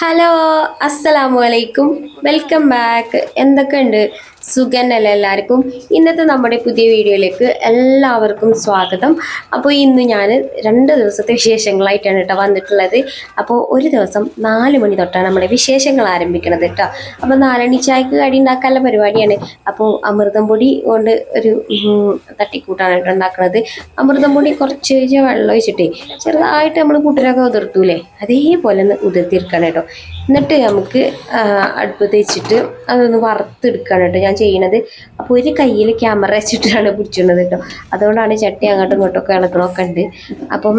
Hello അസ്സലാമു അലൈക്കും welcome back എന്തൊക്കെയുണ്ട്? സുഖന്നല്ലേ എല്ലാവർക്കും? ഇന്നത്തെ നമ്മുടെ പുതിയ വീഡിയോയിലേക്ക് എല്ലാവർക്കും സ്വാഗതം. അപ്പോൾ ഇന്ന് ഞാൻ രണ്ട് ദിവസത്തെ വിശേഷങ്ങളായിട്ടാണ് കേട്ടോ വന്നിട്ടുള്ളത്. അപ്പോൾ ഒരു ദിവസം നാല് മണി തൊട്ടാണ് നമ്മുടെ വിശേഷങ്ങൾ ആരംഭിക്കുന്നത് കേട്ടോ. അപ്പോൾ നാലണി ചായക്ക് കടി ഉണ്ടാക്കാനുള്ള പരിപാടിയാണ്. അപ്പോൾ അമൃതം പൊടി കൊണ്ട് ഒരു തട്ടിക്കൂട്ടാണ് കേട്ടോ ഉണ്ടാക്കുന്നത് അമൃതം പൊടി കുറച്ച് വെള്ളം ഒഴിച്ചിട്ടേ ചെറുതായിട്ട് നമ്മൾ കൂട്ടരൊക്കെ ഉതിർത്തൂലേ? അതേപോലെ ഒന്ന് ഉതിർത്തിരിക്കണം കേട്ടോ. എന്നിട്ട് നമുക്ക് അടുപ്പ് തേച്ചിട്ട് അതൊന്ന് വറുത്തെടുക്കുകയാണ് കേട്ടോ ഞാൻ ചെയ്യണത്. അപ്പോൾ ഒരു കയ്യിൽ ക്യാമറ വെച്ചിട്ടാണ് പിടിച്ചിരുന്നത് കേട്ടോ. അതുകൊണ്ടാണ് ചട്ടി അങ്ങോട്ടും ഇങ്ങോട്ടും ഒക്കെ ഇളക്കണമൊക്കെ ഉണ്ട്. അപ്പം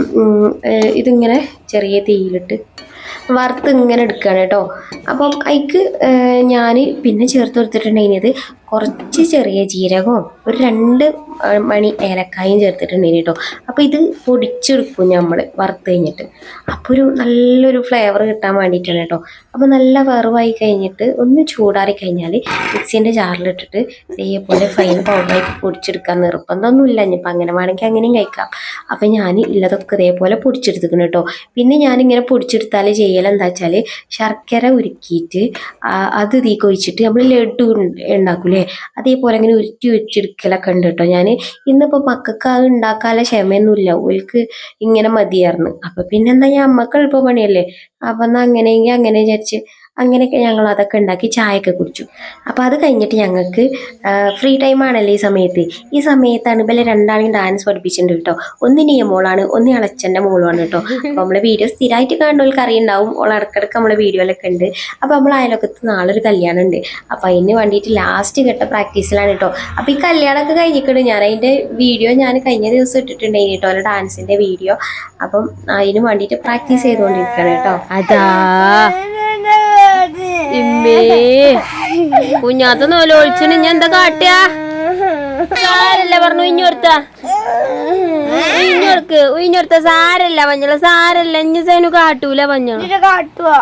ഇതിങ്ങനെ ചെറിയ തീയിലിട്ട് വറുത്ത് ഇങ്ങനെ എടുക്കുകയാണ് കേട്ടോ. അപ്പം അതിക്ക് ഞാൻ പിന്നെ ചേർത്ത് കൊടുത്തിട്ടുണ്ടെങ്കിൽ കുറച്ച് ചെറിയ ജീരകവും ഒരു രണ്ട് മണി ഏലക്കായും ചേർത്തിട്ടുണ്ടെങ്കിൽ കേട്ടോ അപ്പോൾ ഇത് പൊടിച്ചെടുക്കും നമ്മൾ വറുത്ത് കഴിഞ്ഞിട്ട്. അപ്പോൾ ഒരു നല്ലൊരു ഫ്ലേവർ കിട്ടാൻ വേണ്ടിയിട്ടാണ് കേട്ടോ അപ്പോൾ നല്ല വറവായി കഴിഞ്ഞിട്ട് ഒന്ന് ചൂടാറി കഴിഞ്ഞാൽ മിക്സീന്റെ ജാറിലിട്ടിട്ട് ഇതേപോലെ ഫൈൻ പൗഡറായിട്ട് പൊടിച്ചെടുക്കാൻ നിർബന്ധമൊന്നുമില്ല ഇനിയിപ്പോൾ അങ്ങനെ വേണമെങ്കിൽ അങ്ങനെയും കഴിക്കാം. അപ്പോൾ ഞാൻ ഇല്ലതൊക്കെ ഇതേപോലെ പൊടിച്ചെടുത്തിക്കണം കേട്ടോ പിന്നെ ഞാനിങ്ങനെ പൊടിച്ചെടുത്താൽ ചെയ്യലെന്താ വെച്ചാൽ ശർക്കര ഉരുക്കിയിട്ട് അത് തീ കൊഴിച്ചിട്ട് നമ്മൾ ലഡു ഉണ്ട- ഉണ്ടാക്കൂലേ അതേപോലെ അങ്ങനെ ഉരുട്ടി വെച്ചെടുക്കലൊക്കെ ഉണ്ട് കേട്ടോ ഞാൻ ഇന്നിപ്പോൾ മക്കൾക്ക് അത് ഉണ്ടാക്കാനുള്ള ക്ഷമയൊന്നുമില്ല. ഓൽക്ക് ഇങ്ങനെ മതിയായിരുന്നു. അപ്പം പിന്നെന്താ ഞാൻ അമ്മയ്ക്ക് എളുപ്പ പണിയല്ലേ? അപ്പം എന്നാൽ അങ്ങനെയെങ്കിൽ അങ്ങനെ വിചാരിച്ച് അങ്ങനെയൊക്കെ ഞങ്ങൾ അതൊക്കെ ഉണ്ടാക്കി ചായയൊക്കെ കുടിച്ചു. അപ്പോൾ അത് കഴിഞ്ഞിട്ട് ഞങ്ങൾക്ക് ഫ്രീ ടൈം ആണല്ലോ ഈ സമയത്ത്. ഈ സമയത്താണ് ഇവരെ രണ്ടാളെയും ഡാൻസ് പഠിപ്പിച്ചിട്ടുണ്ട് കേട്ടോ. ഒന്ന് നീയ മോളാണ് ഒന്ന് അളച്ചന്റെ മോളുമാണ് കേട്ടോ. അപ്പോൾ നമ്മളെ വീഡിയോ സ്ഥിരമായിട്ട് കാണുന്നവർക്ക് അറിയുണ്ടാവും. ഓൾ ഇടക്കിടക്ക് നമ്മളെ വീഡിയോയിലൊക്കെ ഉണ്ട്. അപ്പോൾ നമ്മൾ അയലൊക്കത്ത് നാളൊരു കല്യാണം ഉണ്ട്. അപ്പോൾ അതിന് വേണ്ടിയിട്ട് ലാസ്റ്റ് ഘട്ട പ്രാക്ടീസിലാണ് കേട്ടോ. അപ്പോൾ ഈ കല്യാണമൊക്കെ കഴിഞ്ഞിട്ടുണ്ട്. ഞാൻ അതിന്റെ വീഡിയോ ഞാൻ കഴിഞ്ഞ ദിവസം ഇട്ടിട്ടുണ്ടായിരുന്നു കേട്ടോ. ഒരു ഡാൻസിന്റെ വീഡിയോ അപ്പം അതിന് വേണ്ടിയിട്ട് പ്രാക്ടീസ് ചെയ്തുകൊണ്ടിരിക്കുകയാണ് കേട്ടോ. അതാ. ഇമ്മേ. കുഞ്ഞാത്ത നോല ഒളിച്ചിന് ഇനി എന്താ കാട്ടിയാ സാരല്ല പറഞ്ഞു ഉയിഞ്ഞൊടുത്ത. ഇഞ്ഞൊടുക്ക് ഉയിഞ്ഞൊടുത്ത സാരല്ല മഞ്ഞള സാരല്ല. ഇഞ്ഞ സേനു കാട്ടൂല മഞ്ഞള. കാട്ടുവാ?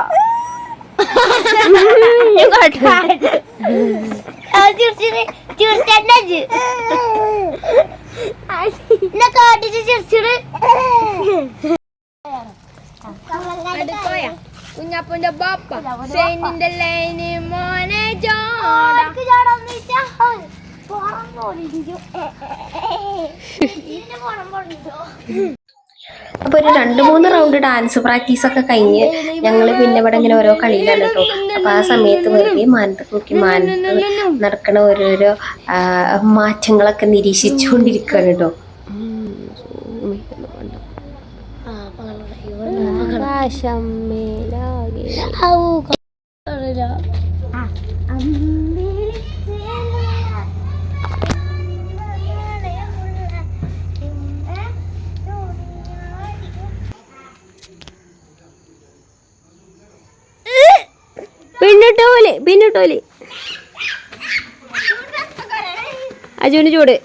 ഇഞ്ഞ് അടുത്തോയാ കുഞ്ഞപ്പന്റെ ബാപ്പ സൈനിന്റെ ലൈന് മോനെ അപ്പൊ ഒരു രണ്ട് മൂന്ന് റൗണ്ട് ഡാൻസ് പ്രാക്ടീസ് ഒക്കെ കഴിഞ്ഞ് ഞങ്ങൾ പിന്നെ ഇവിടെ ഇങ്ങനെ ഓരോ കളിയിലാണ് കേട്ടോ. അപ്പൊ ആ സമയത്ത് വെറുതെ മാനത്ത് നോക്കി മാനത്ത് നടക്കണ ഓരോരോ മാറ്റങ്ങളൊക്കെ നിരീക്ഷിച്ചുകൊണ്ടിരിക്കുകയാണ് കേട്ടോ. ആകാശം പിന്നിട്ടോലി പിന്നിട്ടോലി. അജുവിന് ചൂട്.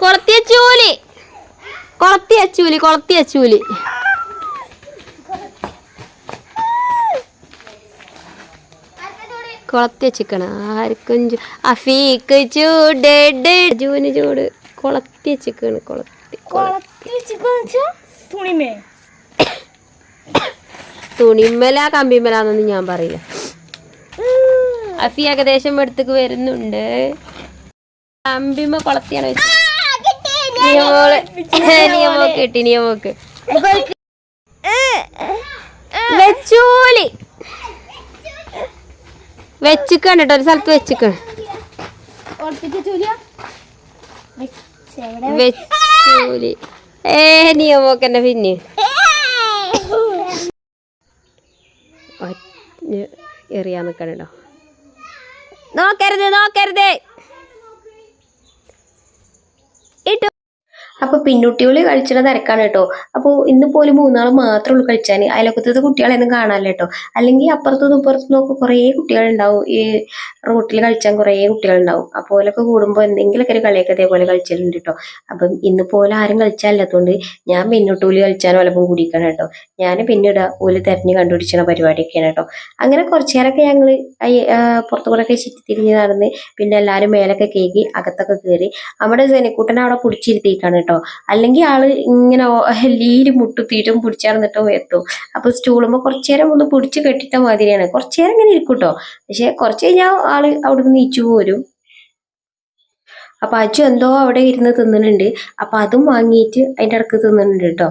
കൊളത്തി അച്ചൂലി കൊളത്തി അച്ചൂലി കൊളത്തി അച്ചൂലി. കൊളത്തി വെച്ചിക്കണ ആർക്കും അഫീക്ക് ചൂട് ജൂന് ചൂട്. കൊളത്തി വെച്ചിക്കണ് കൊളത്തി. കൊളത്തി. തുണിമേ തുണിമ്മല കമ്പിമ്മലാന്നൊന്നും ഞാൻ പറയില്ല. അഫി ഏകദേശം എടുത്തേക്ക് വരുന്നുണ്ട്. കമ്പിമ്മ കൊളത്തിയാണ് വെച്ചത്. നിയമോൾ നിയമോക്ക് കിട്ടി നിയമോക്ക് വെച്ചൂലി. വെച്ചിക്കാണ് കേട്ടോ ഒരു സ്ഥലത്ത് വെച്ചിക്കാണ്. വെച്ചൂലി. ഏ നിയമോക്ക് എന്നെ പിന്നെ. എറിയാ എറിയാൻ നിൽക്കണോ നോക്കരുത് നോക്കരുത് ഇട്ടു അപ്പോൾ പിന്നുട്ടികളി കളിച്ചിട്ട് തിരക്കാണ് കേട്ടോ. അപ്പോൾ ഇന്ന് പോലും മൂന്നാൾ മാത്രമേ ഉള്ളൂ കളിച്ചാൽ അയലക്കത്തത്തെ കുട്ടികളെയൊന്നും കാണാനില്ല കേട്ടോ. അല്ലെങ്കിൽ അപ്പുറത്തുനിന്ന് ഇപ്പുറത്തുനിന്നും ഒക്കെ കുറേ കുട്ടികളുണ്ടാവും. ഈ റോട്ടിൽ കളിച്ചാൽ കുറേ കുട്ടികളുണ്ടാവും. അപ്പോൾ ഓലൊക്കെ കൂടുമ്പോൾ എന്തെങ്കിലുമൊക്കെ ഒരു കളിയൊക്കെ ഇതേപോലെ കളിച്ചിട്ടുണ്ട് കേട്ടോ. അപ്പം ഇന്ന് പോലെ ആരും കളിച്ചാലല്ലാത്തതുകൊണ്ട് ഞാൻ പിന്നോട്ടൂലി കളിച്ചാൽ ഒലപ്പം കൂടിക്കണം കേട്ടോ. ഞാൻ പിന്നീട് ഓൽ തെരഞ്ഞ് കണ്ടുപിടിച്ചിരുന്ന പരിപാടിയൊക്കെയാണ് കേട്ടോ. അങ്ങനെ കുറച്ചു നേരമൊക്കെ ഞങ്ങൾ പുറത്തു കൂടെ ഒക്കെ ചുറ്റിത്തിരിഞ്ഞ് നടന്ന് പിന്നെ എല്ലാവരും മേലൊക്കെ കേക്കി അകത്തൊക്കെ കയറി നമ്മുടെ സെനക്കൂട്ടനെ അവിടെ പിടിച്ചിരുത്തിയിട്ടാണ് കേട്ടോ. കേട്ടോ. അല്ലെങ്കിൽ ആൾ ഇങ്ങനെ ലീൽ മുട്ടുത്തിയിട്ടും പിടിച്ചറന്നിട്ടും എത്തും. അപ്പൊ സ്റ്റൂളുമ്പോ കുറച്ചു നേരം ഒന്ന് പിടിച്ച് കെട്ടിട്ട മാതിരിയാണ്. കുറച്ചു നേരം ഇങ്ങനെ ഇരിക്കും കേട്ടോ പക്ഷെ കുറച്ച് കഴിഞ്ഞാൽ ആൾ അവിടെ നിന്ന് നീച്ചു പോരും. അപ്പൊ അച്ചു എന്തോ അവിടെ ഇരുന്ന് തിന്നുന്നുണ്ട്. അപ്പൊ അതും വാങ്ങിയിട്ട് അതിന്റെ ഇടയ്ക്ക് തിന്നുന്നുണ്ട് കേട്ടോ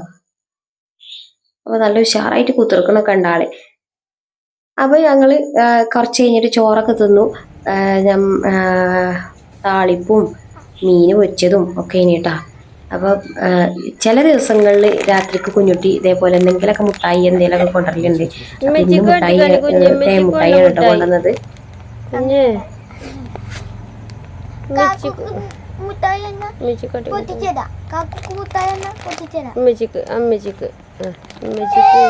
അപ്പൊ നല്ല ഉഷാറായിട്ട് കുത്തിർക്കണൊക്കെ ഉണ്ട് ആൾ. അപ്പൊ ഞങ്ങൾ ആ, കുറച്ച് കഴിഞ്ഞിട്ട് ചോറൊക്കെ തിന്നു. താളിപ്പും മീൻ വെച്ചതും ഒക്കെ ഇനി അപ്പൊ ആ, ചില ദിവസങ്ങളിൽ രാത്രിക്ക് കുഞ്ഞുട്ടി ഇതേപോലെ എന്തെങ്കിലുമൊക്കെ മുട്ടായി എന്തെങ്കിലുമൊക്കെ കൊണ്ടുവരലുണ്ട്. ഇന്ന് മുട്ടായി മുട്ടായിയാണ് കേട്ടോ കൊണ്ടുവന്നത്. അമ്മച്ചിക്ക്. ആ, ഉമ്മച്ചിക്ക്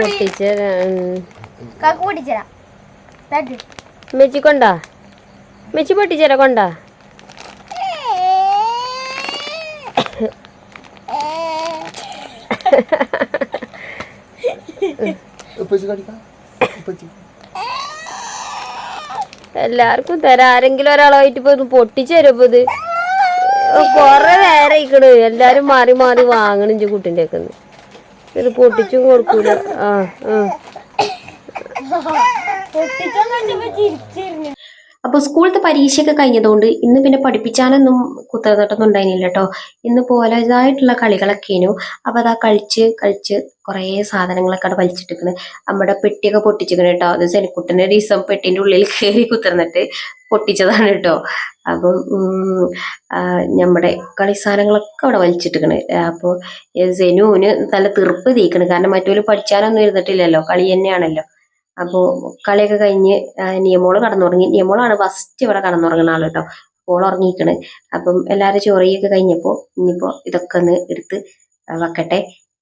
പൊട്ടിച്ചതാ ഉമ്മച്ചി പൊട്ടിച്ചേരാ കൊണ്ട. എല്ലാവർക്കും തരാം. ആരെങ്കിലും ഒരാളായിട്ട് ഇപ്പൊ ഇത് പൊട്ടിച്ചു തരും ഇപ്പൊ ഇത്? കൊറേ നേരം ഇക്കണ് എല്ലാരും മാറി മാറി വാങ്ങണം ഇഞ്ചി കുട്ടിന്റെ ഒക്കെ ഇത് പൊട്ടിച്ചും കൊടുക്കൂല. ആ ആ. പൊട്ടിച്ചെന്ന് വെച്ചപ്പോ ചിരിച്ചിരുന്നു അപ്പൊ സ്കൂളത്തെ പരീക്ഷയൊക്കെ കഴിഞ്ഞതുകൊണ്ട് ഇന്ന് പിന്നെ പഠിപ്പിച്ചാനൊന്നും കുത്തനോട്ടൊന്നും ഉണ്ടായിരുന്നില്ല കേട്ടോ ഇന്ന് പോലതായിട്ടുള്ള കളികളൊക്കെയാണ് അപ്പൊ അതാ കളിച്ച് കളിച്ച് കുറേ സാധനങ്ങളൊക്കെ അവിടെ വലിച്ചിട്ടിരിക്കുന്നത് നമ്മുടെ പെട്ടിയൊക്കെ പൊട്ടിച്ചിക്കണ് കേട്ടോ അത് സെനിക്കുട്ടന്റെ ദിവസം പെട്ടിന്റെ ഉള്ളിൽ കയറി കുത്തിർന്നിട്ട് പൊട്ടിച്ചതാണ് കേട്ടോ അപ്പം നമ്മുടെ കളി സാധനങ്ങളൊക്കെ അവിടെ വലിച്ചിട്ടിരിക്കണ്. അപ്പോൾ സെനുവിന് നല്ല തീർപ്പ് തീക്കണ് കാരണം മറ്റൊരു പഠിച്ചാനൊന്നും ഇരുന്നിട്ടില്ലല്ലോ. കളി തന്നെയാണല്ലോ. അപ്പോൾ കളിയൊക്കെ കഴിഞ്ഞ് നിയമോൾ കടന്നുറങ്ങി. നിയമോളാണ് ഫസ്റ്റ് ഇവിടെ കടന്നുറങ്ങുന്ന ആൾ കേട്ടോ. അപ്പോൾ ഉറങ്ങിക്കണ് അപ്പം എല്ലാവരും ചോറിയൊക്കെ കഴിഞ്ഞപ്പോൾ ഇനിയിപ്പോൾ ഇതൊക്കെ ഒന്ന് എടുത്ത് വെക്കട്ടെ.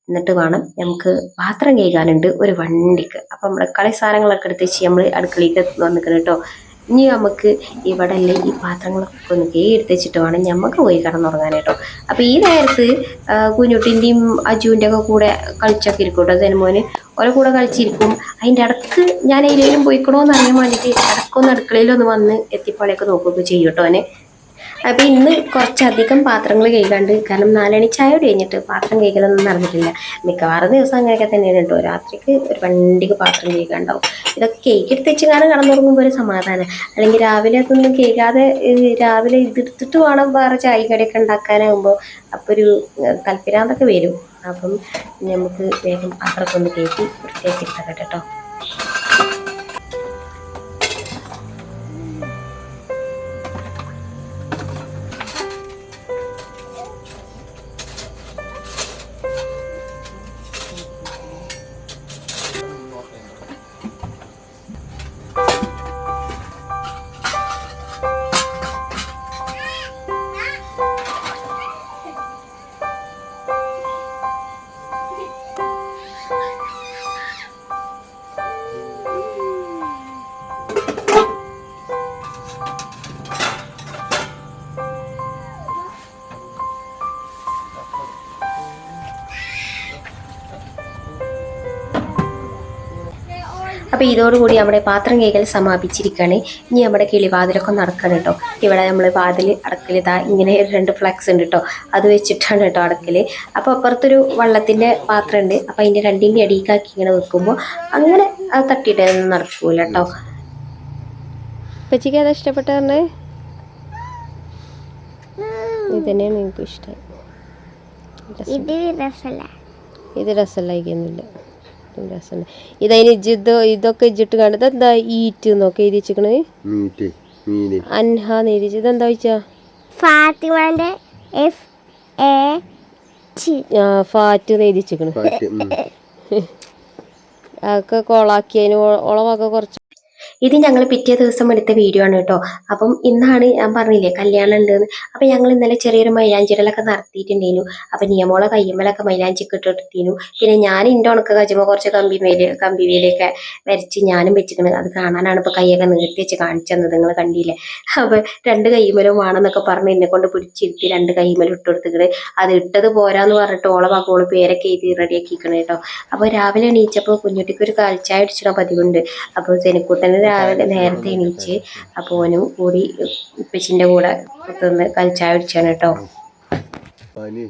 എന്നിട്ട് വേണം നമുക്ക് പാത്രം കഴുകാനുണ്ട് ഒരു വണ്ടിക്ക്. അപ്പം നമ്മുടെ കളി സാധനങ്ങളൊക്കെ എടുത്ത് വെച്ച് നമ്മൾ അടുക്കളയിലേക്ക് വന്നിക്കണം കേട്ടോ. ഇനി നമുക്ക് ഇവിടെ അല്ലേ ഈ പാത്രങ്ങളൊക്കെ ഒന്ന് കഴുകി എടുത്ത് വെച്ചിട്ട് വേണം ഞമ്മക്ക് പോയി കിടന്നുറങ്ങാനായിട്ടോ. അപ്പോൾ അപ്പം ഈ നേരത്ത് കുഞ്ഞുട്ടിന്റെയും അജുവിന്റെ ഒക്കെ കൂടെ കളിച്ചൊക്കെ ഇരിക്കും കേട്ടോ ജനമോന് ഓരോ കൂടെ കളിച്ചിരിക്കും. അതിന്റെ ഇടയ്ക്ക് ഞാൻ അതിലേലും പോയിക്കണോ എന്ന് അറിയാൻ വേണ്ടിയിട്ട് ഇടക്കൊന്ന് അടുക്കളയിലൊന്ന് വന്ന് എത്തിപ്പാളയൊക്കെ നോക്കുകയൊക്കെ ചെയ്യും കേട്ടോ അവനെ അപ്പം ഇന്ന് കുറച്ചധികം പാത്രങ്ങൾ കഴുകാണ്ട് കാരണം നാലണി ചായ കഴിഞ്ഞിട്ട് പാത്രം കഴുകലൊന്നും നടന്നിട്ടില്ല. മിക്കവാറും ദിവസം അങ്ങനെയൊക്കെ തന്നെയാണ് കേട്ടോ. രാത്രിക്ക് ഒരു വണ്ടിക്ക് പാത്രം കഴുകാണ്ടാവും. ഇതൊക്കെ കേക്ക് എടുത്ത് വെച്ച് കാരണം കടന്നുറങ്ങുമ്പോൾ ഒരു സമാധാനം. അല്ലെങ്കിൽ രാവിലെ അതൊന്നും കേൾക്കാതെ രാവിലെ ഇതെടുത്തിട്ട് വേണം വേറെ ചായ കടിയൊക്കെ ഉണ്ടാക്കാനാകുമ്പോൾ അപ്പോൾ ഒരു തൽപ്പിരാന്തൊക്കെ വരും. അപ്പം നമുക്ക് വേഗം പാത്രമൊക്കെ ഒന്ന് കയറ്റി വൃത്തിയാക്കി എടുത്തക്കട്ടെ കേട്ടോ. ഇതോടുകൂടി നമ്മുടെ പാത്രം കൈകൾ സമാപിച്ചിരിക്കുകയാണ്. ഇനി നമ്മുടെ കിളിവാതിലൊക്കെ നടക്കണം കേട്ടോ. ഇവിടെ നമ്മൾ വാതിൽ അടക്കൽ ഇതാ ഇങ്ങനെ രണ്ട് ഫ്ലക്സ് ഉണ്ട് കേട്ടോ. അത് വെച്ചിട്ടാണ് കേട്ടോ അടക്കൽ അപ്പോൾ അപ്പുറത്തൊരു വള്ളത്തിന്റെ പാത്രം ഉണ്ട്. അപ്പോൾ അതിന്റെ രണ്ടിന്റെ അടിയിലാക്കി ഇങ്ങനെ വെക്കുമ്പോൾ അങ്ങനെ അത് തട്ടിയിട്ടൊന്നും നടക്കൂല കേട്ടോ. ഉപ്പച്ചിക്ക് അത് ഇഷ്ടപ്പെട്ട പറഞ്ഞേ? ഇത് നിങ്ങൾക്ക് ഇഷ്ടം ഇത് രസമല്ല. ഇത് രസമല്ലായിക്കൊന്നുമില്ല രസമല്ല ഇതതിന് ജിദ് ഇത് ഇതൊക്കെ ഇജ്ജിട്ട് കണ്ടത് എന്താ ഈറ്റ് എന്നൊക്കെ എഴുതി വെച്ചിക്കണേ മീറ്റ് മീന്. അൻഹാന്ന് എഴുതി വെച്ചത് എന്താ വെച്ചാ ഫാത്തിമാന്റെ എഫ് എ ടി ഫാറ്റ് എന്ന് എഴുതി വെച്ചിക്കണ് പാറ്റ് അതൊക്കെ കോളാക്കി അതിന് ഓളമൊക്കെ കുറച്ച് ഇത് ഞങ്ങൾ പിറ്റേ ദിവസം എടുത്ത വീഡിയോ ആണ് കേട്ടോ. അപ്പം ഇന്നാണ് ഞാൻ പറഞ്ഞില്ലേ കല്യാണം ഉണ്ടെന്ന്. അപ്പം ഞങ്ങൾ ഇന്നലെ ചെറിയൊരു മൈലാഞ്ചിടലൊക്കെ നടത്തിയിട്ടുണ്ടായിരുന്നു. അപ്പം നിയമോളെ കയ്യമ്മലൊക്കെ മൈലാഞ്ചിക്ക് ഇട്ടിട്ടിരുന്നു പിന്നെ ഞാൻ ഇന്റെ ഉണക്ക കജുമ്പോൾ കുറച്ച് കമ്പി മേൽ കമ്പി വേലയൊക്കെ വരച്ച് ഞാനും വെച്ചിരിക്കുന്നത് അത് കാണാനാണ് ഇപ്പോൾ കൈയൊക്കെ നീട്ടി വെച്ച് കാണിച്ചു തന്നത്. നിങ്ങൾ കണ്ടില്ലേ? അപ്പം രണ്ട് കൈമലും വേണമെന്നൊക്കെ പറഞ്ഞ് എന്നെ കൊണ്ട് പിടിച്ചിരുത്തി രണ്ട് കൈമലും ഇട്ട് കൊടുത്തിട്ട് അത് ഇട്ടത് പോരാന്ന് പറഞ്ഞിട്ട് ഓളെ മകളോട് പേരൊക്കെ എഴുതി റെഡിയാക്കിക്കണ് കേട്ടോ. അപ്പോൾ രാവിലെ എണീച്ചപ്പോൾ കുഞ്ഞുട്ടിക്ക് ഒരു കാൽച്ചായ അടിച്ചിടാൻ പതിവുണ്ട്. അപ്പോൾ സെനിക്കുട്ടന് രാവിലെ നേരത്തെ എണീച്ച് അപ്പോനും കൂടി ഉപ്പച്ചിന്റെ കൂടെ പുറത്തുനിന്ന് കളിച്ചായ പിടിച്ചാണ് കേട്ടോ. പനി.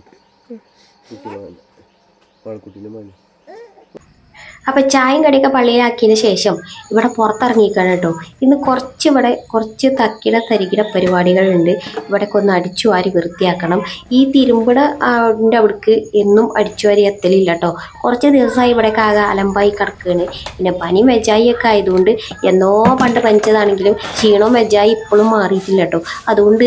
കുട്ടി മാനി പാൽക്കുട്ടീന്റെ മാനി അപ്പോൾ ചായയും കടിയൊക്കെ പള്ളിയിലാക്കിയതിന് ശേഷം ഇവിടെ പുറത്തിറങ്ങിക്കാണ് കേട്ടോ. ഇന്ന് കുറച്ച് ഇവിടെ കുറച്ച് തക്കിട തരികിട പരിപാടികളുണ്ട്. ഇവിടെയൊക്കെ ഒന്ന് അടിച്ചു വാരി വൃത്തിയാക്കണം. ഈ തിരുമ്പട അതിന്റെ അവിടേക്ക് എന്നും അടിച്ചു വാരി എത്തലില്ല കേട്ടോ. കുറച്ച് ദിവസമായി ഇവിടെയൊക്കെ ആകെ അലമ്പായി കിടക്കുകയാണ്. പിന്നെ പനി മെജായി ഒക്കെ ആയതുകൊണ്ട് എന്നോ പണ്ട് പനിച്ചതാണെങ്കിലും ക്ഷീണവും മെജായി ഇപ്പോഴും മാറിയിട്ടില്ല കേട്ടോ. അതുകൊണ്ട്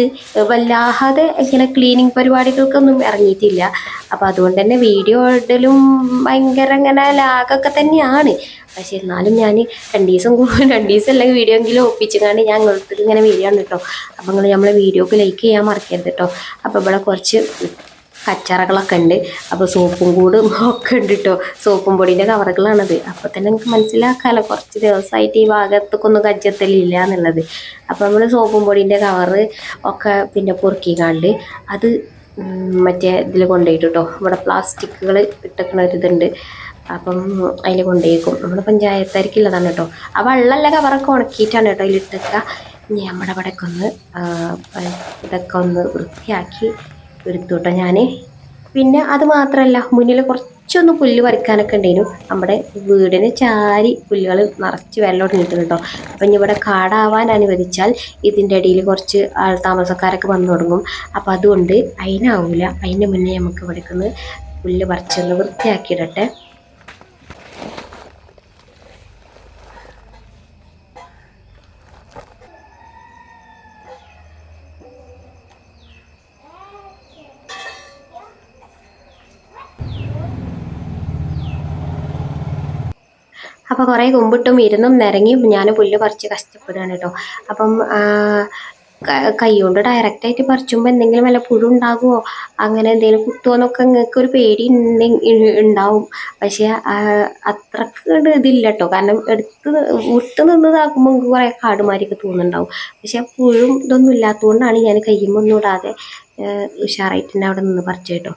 വല്ലാതെ ഇങ്ങനെ ക്ലീനിങ് പരിപാടികൾക്കൊന്നും ഇറങ്ങിയിട്ടില്ല. അപ്പോൾ അതുകൊണ്ട് തന്നെ വീഡിയോ ഇടലും ഭയങ്കര ഇങ്ങനെ ലാഗൊക്കെ തന്നെയാണ്. പക്ഷേ എന്നാലും ഞാൻ രണ്ട് ദിവസം രണ്ട് ദിവസം അല്ലെങ്കിൽ വീഡിയോ എങ്കിലും ഒപ്പിച്ചുകൊണ്ട് ഞാൻ നിങ്ങൾക്ക് ഇങ്ങനെ വീഡിയോ ആണ് കേട്ടോ. അപ്പോൾ നിങ്ങൾ നമ്മളെ വീഡിയോക്ക് ലൈക്ക് ചെയ്യാൻ മറക്കരുത് കേട്ടോ. അപ്പോൾ ഇവിടെ കുറച്ച് കച്ചറകളൊക്കെ ഉണ്ട്. അപ്പോൾ സോപ്പും കൂടും ഒക്കെ ഉണ്ട് കേട്ടോ. സോപ്പും പൊടിന്റെ കവറുകളാണത്. അപ്പോൾ തന്നെ നിങ്ങൾക്ക് മനസ്സിലാക്കാമല്ലോ കുറച്ച് ദിവസമായിട്ട് ഈ ഭാഗത്തേക്കൊന്നും കജ്ജത്തലില്ല എന്നുള്ളത്. അപ്പോൾ നമ്മൾ സോപ്പും പൊടിന്റെ കവറ് ഒക്കെ പിന്നെ പൊറുക്കിക്കാണ്ട് അത് മറ്റേ ഇതിൽ കൊണ്ടുപോയിട്ട് കേട്ടോ. ഇവിടെ പ്ലാസ്റ്റിക്കുകൾ ഇട്ടിക്കണ അപ്പം അതിൽ കൊണ്ടുപോയിക്കും നമ്മൾ പഞ്ചായത്തായിരിക്കുള്ളതാണ് കേട്ടോ. ആ വെള്ളമല്ല കവറൊക്കെ ഉണക്കിയിട്ടാണ് കേട്ടോ അതിലിട്ടൊക്കെ. നമ്മുടെ ഇവിടെയൊക്കെ ഒന്ന് ഇതൊക്കെ ഒന്ന് വൃത്തിയാക്കി എടുത്തു കേട്ടോ ഞാൻ പിന്നെ അത് മാത്രമല്ല മുന്നിൽ കുറച്ചൊന്ന് പുല്ല് പറിക്കാനൊക്കെ ഉണ്ടായിരുന്നു നമ്മുടെ വീടിന് ചാരി പുല്ലുകൾ നിറച്ച് വെള്ളം ഒടുങ്ങിയിട്ടുണ്ട് കേട്ടോ. അപ്പം ഇനി ഇവിടെ കാടാവാൻ അനുവദിച്ചാൽ ഇതിന്റെ ഇടയിൽ കുറച്ച് ആൾ താമസക്കാരൊക്കെ വന്നു തുടങ്ങും. അപ്പം അതുകൊണ്ട് അതിനാവില്ല അതിന് മുന്നേ നമുക്ക് ഇവിടേക്കൊന്ന് പുല്ല് പറിച്ചൊന്ന് വൃത്തിയാക്കിയിടട്ടെ. അപ്പോൾ കുറേ കുമ്പിട്ടും ഇരുന്നും നിരങ്ങിയും ഞാൻ പുല്ല് പറിച്ച് കഷ്ടപ്പെടുകയാണ് കേട്ടോ. അപ്പം ആ, ഡയറക്റ്റ് കൈ കൊണ്ട് ഡയറക്റ്റായിട്ട് പറിച്ചുമ്പോൾ എന്തെങ്കിലും വല്ല പുഴു ഉണ്ടാകുമോ അങ്ങനെ എന്തെങ്കിലും കുത്തുമോ എന്നൊക്കെ നിങ്ങൾക്ക് ഒരു പേടി ഉണ്ടെ- ഉണ്ടാവും പക്ഷേ അത്രയ്ക്ക് ഇതില്ല കേട്ടോ കാരണം എടുത്ത് വിട്ട് നിന്നതാക്കുമ്പോൾ നിങ്ങൾക്ക് കുറേ കാടുമാരിയൊക്കെ തോന്നുന്നുണ്ടാവും. പക്ഷേ പുഴും ഇതൊന്നും ഇല്ലാത്തതുകൊണ്ടാണ് ഞാൻ കയ്യുമ്പോൾ ഇടാതെ ഉഷാറായിട്ടുണ്ട് അവിടെ നിന്ന് പറിച്ചു കേട്ടോ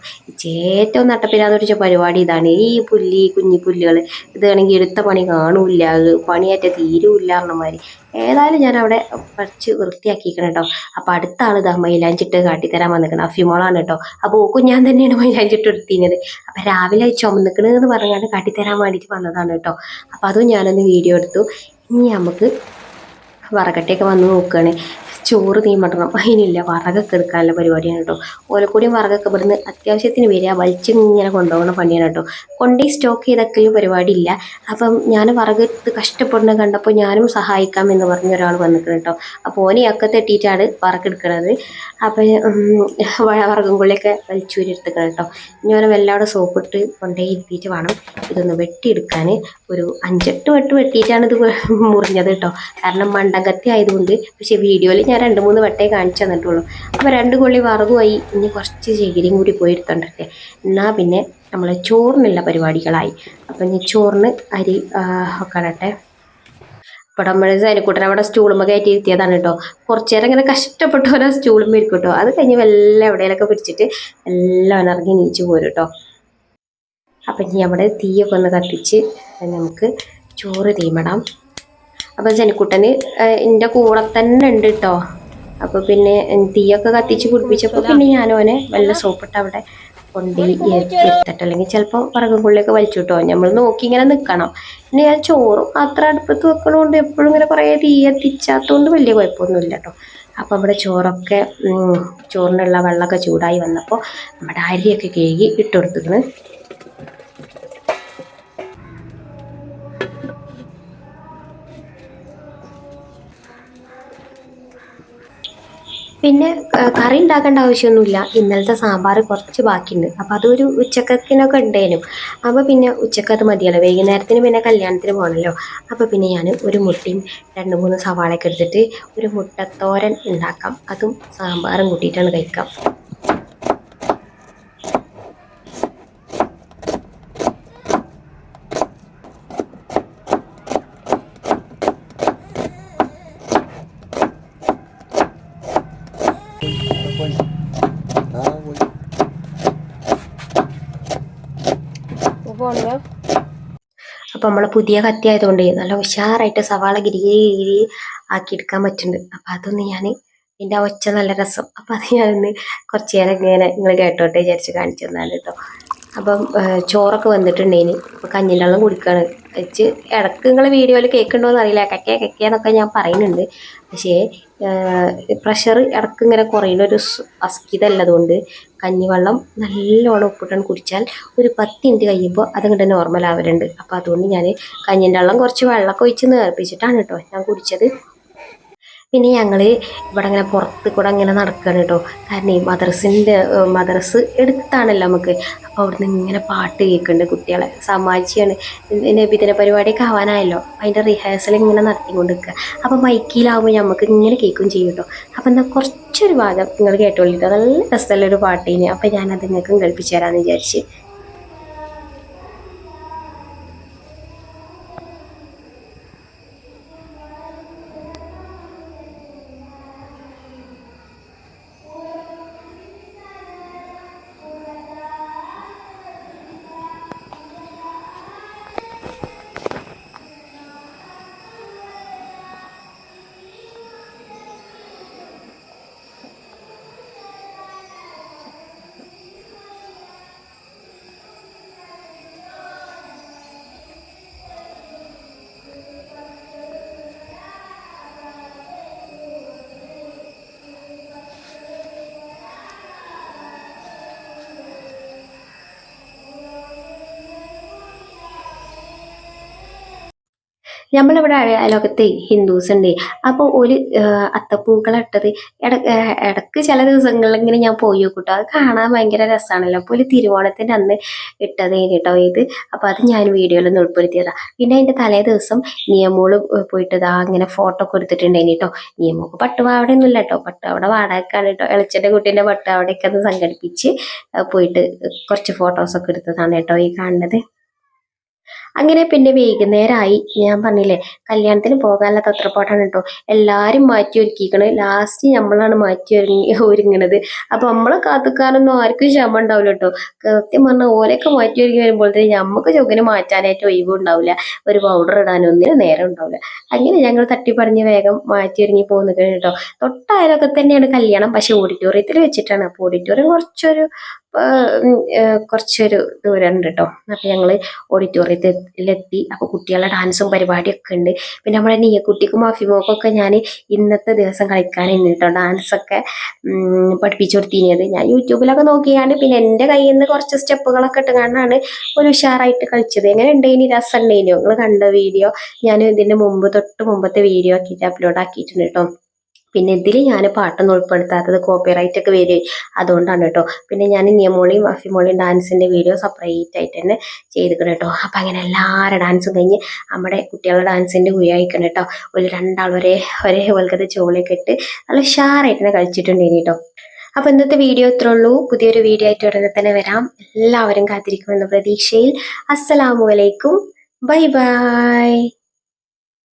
ഏറ്റവും നട്ടപ്പിരാന്ന് വെച്ച പരിപാടി ഇതാണ്. ഈ പുല്ലി കുഞ്ഞി പുല്ലുകൾ ഇതാണെങ്കിൽ എടുത്ത പണി കാണൂല പണിയേറ്റ തീരുമില്ല പറഞ്ഞമാതിരി ഏതായാലും ഞാൻ അവിടെ പഠിച്ച് വൃത്തിയാക്കിക്കണം കേട്ടോ അപ്പോൾ അടുത്ത ആൾ ഇതാ മൈലാഞ്ചിട്ട് കാട്ടിത്തരാൻ വന്നിക്കണം അഫിമോളാണ് കേട്ടോ. അപ്പോൾ ഓക്കും ഞാൻ തന്നെയാണ് മൈലാഞ്ചിട്ട് എടുത്തിരുന്നത്. അപ്പോൾ രാവിലെ ചുമന്നിക്കണെന്ന് പറഞ്ഞാൽ കാട്ടിത്തരാൻ വേണ്ടിയിട്ട് വന്നതാണ് കേട്ടോ. അപ്പോൾ അതും ഞാനൊന്ന് വീഡിയോ എടുത്തു. ഇനി നമുക്ക് വറകട്ടയൊക്കെ വന്ന് നോക്കുകയാണ് ചോറ് തീമട്ടണം അതിനില്ല വറകൊക്കെ എടുക്കാനുള്ള പരിപാടിയാണ് കേട്ടോ ഓലക്കൂടിയും വറകൊക്കെ ഇവിടുന്ന് അത്യാവശ്യത്തിന് വരിക. വലിച്ച് ഇങ്ങനെ കൊണ്ടുപോകുന്ന പണിയാണ് കേട്ടോ കൊണ്ടേ സ്റ്റോക്ക് ചെയ്തൊക്കെയും പരിപാടി ഇല്ല അപ്പം ഞാൻ വറകെടുത്ത് കഷ്ടപ്പെടുന്നത് കണ്ടപ്പോൾ ഞാനും സഹായിക്കാം എന്ന് പറഞ്ഞ ഒരാൾ വന്നിട്ടുണ്ട് കേട്ടോ അപ്പോൾ ഓനെ ഒക്കെ തെട്ടിയിട്ടാണ് വറക്കെടുക്കണത് അപ്പം വറകും കൊള്ളിയൊക്കെ വലിച്ചു എടുത്തിക്കണം കേട്ടോ ഇനി ഓനെ വല്ലാതെ സോപ്പിട്ട് കൊണ്ടേ ഇരുത്തിയിട്ട് വേണം ഇതൊന്ന് വെട്ടിയെടുക്കാൻ. ഒരു അഞ്ചെട്ട് വെട്ട് വെട്ടിയിട്ടാണ് ഇത് മുറിഞ്ഞത് കേട്ടോ കാരണം മണ്ടകത്തി ആയതുകൊണ്ട്. പക്ഷേ വീഡിയോയിൽ ഞാൻ രണ്ട് മൂന്ന് വട്ടേ കാണിച്ചു തന്നിട്ടുള്ളൂ. അപ്പോൾ രണ്ട് കൊള്ളി വറകുമായി ഇനി കുറച്ച് ചകിരിയും കൂടി പോയി എന്നാൽ പിന്നെ നമ്മൾ ചോറിനുള്ള പരിപാടികളായി. അപ്പം ഇനി ചോറിന് അരി ഇടട്ടെ ഇവിടെ നമ്മൾ സൈനിക്കുട്ടനെ അവിടെ സ്റ്റൂളുമ്പോൾ കയറ്റി ഇരുത്തിയതാണ് കേട്ടോ. കുറച്ച് നേരം ഇങ്ങനെ കഷ്ടപ്പെട്ട് ഓരോ സ്റ്റൂളും ഇരിക്കും കേട്ടോ. അത് കഴിഞ്ഞ് വല്ല എവിടെയെങ്കിലൊക്കെ പിടിച്ചിട്ട് എല്ലാം ഇറങ്ങി നീച്ചു പോരും കേട്ടോ. അപ്പം ഇനി അവിടെ തീയൊക്കെ ഒന്ന് കത്തിച്ച് നമുക്ക് ചോറ് തീമിടാം. അപ്പോൾ ജനിക്കുട്ടന് എന്റെ കൂടെ തന്നെ ഉണ്ട് കേട്ടോ അപ്പോൾ പിന്നെ തീയൊക്കെ കത്തിച്ച് കുടിപ്പിച്ചപ്പോൾ പിന്നെ ഞാനോനെ വല്ല സോപ്പിട്ട് അവിടെ കൊണ്ട് ഇരുത്തട്ടെ. അല്ലെങ്കിൽ ചിലപ്പോൾ പറകും പുള്ളിയൊക്കെ വലിച്ചു കിട്ടോ നമ്മൾ നോക്കി ഇങ്ങനെ നിൽക്കണം പിന്നെ ഞാൻ ചോറും അത്ര അടുപ്പത്ത് വെക്കണോണ്ട് എപ്പോഴും ഇങ്ങനെ കുറേ തീ എത്തിച്ചാത്തതുകൊണ്ട് വലിയ കുഴപ്പമൊന്നുമില്ല കേട്ടോ അപ്പോൾ അവിടെ ചോറൊക്കെ ചോറിനുള്ള വെള്ളമൊക്കെ ചൂടായി വന്നപ്പോൾ നമ്മുടെ അരിയൊക്കെ കഴുകി ഇട്ടുകൊടുത്തിക്കണ് പിന്നെ കറി ഉണ്ടാക്കേണ്ട ആവശ്യമൊന്നുമില്ല. ഇന്നലത്തെ സാമ്പാർ കുറച്ച് ബാക്കിയുണ്ട്. അപ്പോൾ അതൊരു ഉച്ചക്കത്തിനൊക്കെ ഉണ്ടേനും അപ്പോൾ പിന്നെ ഉച്ചക്കത് മതിയല്ലോ. വൈകുന്നേരത്തിന് പിന്നെ കല്യാണത്തിന് പോകണമല്ലോ അപ്പോൾ പിന്നെ ഞാൻ ഒരു മുട്ടയും രണ്ട് മൂന്ന് സവാളയൊക്കെ എടുത്തിട്ട് ഒരു മുട്ടത്തോരൻ ഉണ്ടാക്കാം. അതും സാമ്പാറും കൂട്ടിയിട്ടാണ് കഴിക്കാം. അപ്പോൾ നമ്മളെ പുതിയ കത്തി ആയതുകൊണ്ട് നല്ല ഉഷാറായിട്ട് സവാള ഗിരി ഗിരി ആക്കി എടുക്കാൻ പറ്റുന്നുണ്ട്. അപ്പം അതൊന്ന് ഞാൻ ആ ഒച്ച നല്ല രസം. അപ്പം അത് ഞാനൊന്ന് കുറച്ച് നേരം ഇങ്ങനെ നിങ്ങൾ കേട്ടോട്ടെ വിചാരിച്ച് കാണിച്ചു തന്നാണ് കേട്ടോ അപ്പം ചോറൊക്കെ വന്നിട്ടുണ്ടേന്. അപ്പം വെള്ളം കുടിക്കുകയാണ് വെച്ച് ഇടയ്ക്ക് നിങ്ങൾ വീഡിയോയിൽ കേൾക്കുന്നുണ്ടോ അറിയില്ല. കക്കേ കക്കയെന്നൊക്കെ ഞാൻ പറയുന്നുണ്ട്. പക്ഷേ പ്രഷർ ഇടയ്ക്ക് ഇങ്ങനെ കുറയുന്ന ഒരു സ് അസ്കിതല്ലതുകൊണ്ട് കഞ്ഞിവെള്ളം നല്ലോണം ഉപ്പിട്ടാണ് കുടിച്ചാൽ ഒരു പത്ത് മിനിറ്റ് കഴിയുമ്പോൾ അതങ്ങോട്ട് നോർമൽ ആവലുണ്ട്. അപ്പോൾ അതുകൊണ്ട് ഞാൻ കഞ്ഞിന്റെ വെള്ളം കുറച്ച് വെള്ളമൊക്കെ ഒഴിച്ച് നേർപ്പിച്ചിട്ടാണ് കേട്ടോ ഞാൻ കുടിച്ചത്. പിന്നെ ഞങ്ങൾ ഇവിടെ ഇങ്ങനെ പുറത്ത് കൂടെ ഇങ്ങനെ നടക്കുകയാണ് കേട്ടോ. കാരണം ഈ മദ്രസിന്റെ മദ്രസ് എടുത്താണല്ലോ നമുക്ക്. അപ്പോൾ അവിടുന്ന് ഇങ്ങനെ പാട്ട് കേൾക്കുന്നുണ്ട് കുട്ടികളെ. സമാജിയാണ്. നബിദിന പരിപാടിയൊക്കെ ആവാനായല്ലോ. അതിന്റെ റിഹേഴ്സൽ ഇങ്ങനെ നടത്തിക്കൊണ്ട് നിൽക്കുക അപ്പോൾ മൈക്കിലാവുമ്പോൾ നമുക്ക് ഇങ്ങനെ കേൾക്കും ചെയ്യും കേട്ടോ. അപ്പോൾ എന്നാൽ കുറച്ചൊരു ഭാഗം നിങ്ങൾ കേട്ടോളിട്ടോ. നല്ല രസമുള്ളൊരു പാട്ടിന് അപ്പോൾ ഞാനത് നിങ്ങൾക്കും കേൾപ്പിച്ചു തരാമെന്ന് വിചാരിച്ച്. നമ്മളിവിടെ അയലോകത്തെ ഹിന്ദുസ് ഉണ്ട്. അപ്പോൾ ഒരു അത്തപ്പൂക്കളിട്ടത് ഇട ഇടയ്ക്ക് ചില ദിവസങ്ങളിൽ ഇങ്ങനെ ഞാൻ പോയി നോക്കൂട്ടോ അത് കാണാൻ ഭയങ്കര രസമാണല്ലോ അപ്പോൾ ഒരു തിരുവോണത്തിന്റെ അന്ന് ഇട്ടത് കേട്ടോ ഇത്. അപ്പോൾ അത് ഞാൻ വീഡിയോയിലൊന്ന് ഉൾപ്പെടുത്തിയതാണ് പിന്നെ അതിന്റെ തലേ ദിവസം നിയമോൾ പോയിട്ട് ഇതാ അങ്ങനെ ഫോട്ടോ ഒക്കെ എടുത്തിട്ടുണ്ടായിന് കേട്ടോ. നിയമോക്ക് പട്ടുപാവട ഒന്നും ഇല്ല കേട്ടോ. പട്ടുപാവട വാടകക്കാണ് കേട്ടോ. എളിച്ചന്റെ കുട്ടീന്റെ പട്ടുപാവടയൊക്കെ ഒന്ന് സംഘടിപ്പിച്ച് പോയിട്ട് കുറച്ച് ഫോട്ടോസൊക്കെ എടുത്തതാണ് കേട്ടോ ഈ കാണുന്നത്. അങ്ങനെ പിന്നെ വൈകുന്നേരമായി ഞാൻ പറഞ്ഞില്ലേ കല്യാണത്തിന് പോകാനുള്ള തത്രപ്പാട്ടാണ് കേട്ടോ എല്ലാവരും മാറ്റി ഒരുക്കിക്കണ്. ലാസ്റ്റ് നമ്മളാണ് മാറ്റി ഒരുങ്ങി ഒരുങ്ങണത്. അപ്പൊ നമ്മളെ കാത്തുക്കാരൊന്നും ആർക്കും ക്ഷമ ഉണ്ടാവില്ല കേട്ടോ കൃത്യം പറഞ്ഞാൽ ഓരൊക്കെ മാറ്റി ഒരുങ്ങി വരുമ്പോഴത്തേക്ക് നമുക്ക് ചുഗന് മാറ്റാനായിട്ട് ഒഴിവ് ഉണ്ടാവില്ല. ഒരു പൗഡർ ഇടാനൊന്നും നേരം ഉണ്ടാവില്ല. അങ്ങനെ ഞങ്ങൾ തട്ടിപ്പറഞ്ഞ് വേഗം മാറ്റി ഒരുങ്ങി പോകുന്നത് കേട്ടോ തൊട്ടായാലൊക്കെ തന്നെയാണ് കല്യാണം പക്ഷേ ഓഡിറ്റോറിയത്തിൽ വെച്ചിട്ടാണ്. അപ്പോൾ ഓഡിറ്റോറിയം കുറച്ചൊരു കുറച്ചൊരു ദൂരം ഉണ്ട് കേട്ടോ അപ്പം ഞങ്ങൾ ഓഡിറ്റോറിയത്തിലെത്തി. അപ്പോൾ കുട്ടികളുടെ ഡാൻസും പരിപാടിയൊക്കെ ഉണ്ട്. പിന്നെ നമ്മുടെ നീയക്കുട്ടിക്കും മാഫിമോക്കൊക്കെ ഞാൻ ഇന്നത്തെ ദിവസം കളിക്കാനുണ്ട് കേട്ടോ ഡാൻസൊക്കെ പഠിപ്പിച്ചു കൊടുത്തിനിയത് ഞാൻ യൂട്യൂബിലൊക്കെ നോക്കിയാണ് പിന്നെ എന്റെ കയ്യിൽ നിന്ന് കുറച്ച് സ്റ്റെപ്പുകളൊക്കെ ഇട്ട് കാണാനാണ് ഒരു ഉഷാറായിട്ട് കളിച്ചത്. എങ്ങനെ ഉണ്ടേനി രസം നിങ്ങൾ കണ്ട വീഡിയോ ഞാൻ ഇതിന്റെ മുമ്പ് തൊട്ട് മുമ്പത്തെ വീഡിയോ ആക്കിയിട്ട് അപ്ലോഡ് ആക്കിയിട്ടുണ്ട് കേട്ടോ പിന്നെ ഇതിൽ ഞാൻ പാട്ടൊന്നും ഉൾപ്പെടുത്താത്തത് കോപ്പിറൈറ്റ് ഒക്കെ വരും. അതുകൊണ്ടാണ് കേട്ടോ. പിന്നെ ഞാൻ നിയമോളിയും അഫിമോളിയും ഡാൻസിന്റെ വീഡിയോ സെപ്പറേറ്റ് ആയിട്ട് തന്നെ ചെയ്തിക്കണം കേട്ടോ. അപ്പം അങ്ങനെ എല്ലാവരുടെ ഡാൻസും കഴിഞ്ഞ് നമ്മുടെ കുട്ടികളുടെ ഡാൻസിന്റെ ഉപയോഗിക്കണം കേട്ടോ. ഒരു രണ്ടാൾ ഒരേ ഒരേ പോലത്തെ ചോളിയൊക്കെ ഇട്ട് നല്ല ഉഷാറായിട്ട് തന്നെ കളിച്ചിട്ടുണ്ടേനി കേട്ടോ. അപ്പോൾ ഇന്നത്തെ വീഡിയോ ഇത്രേ ഉള്ളൂ. പുതിയൊരു വീഡിയോ ആയിട്ട് ഉടനെ തന്നെ വരാം. എല്ലാവരും കാത്തിരിക്കുമെന്ന പ്രതീക്ഷയിൽ. അസ്സലാമു അലൈക്കും. Bye bye.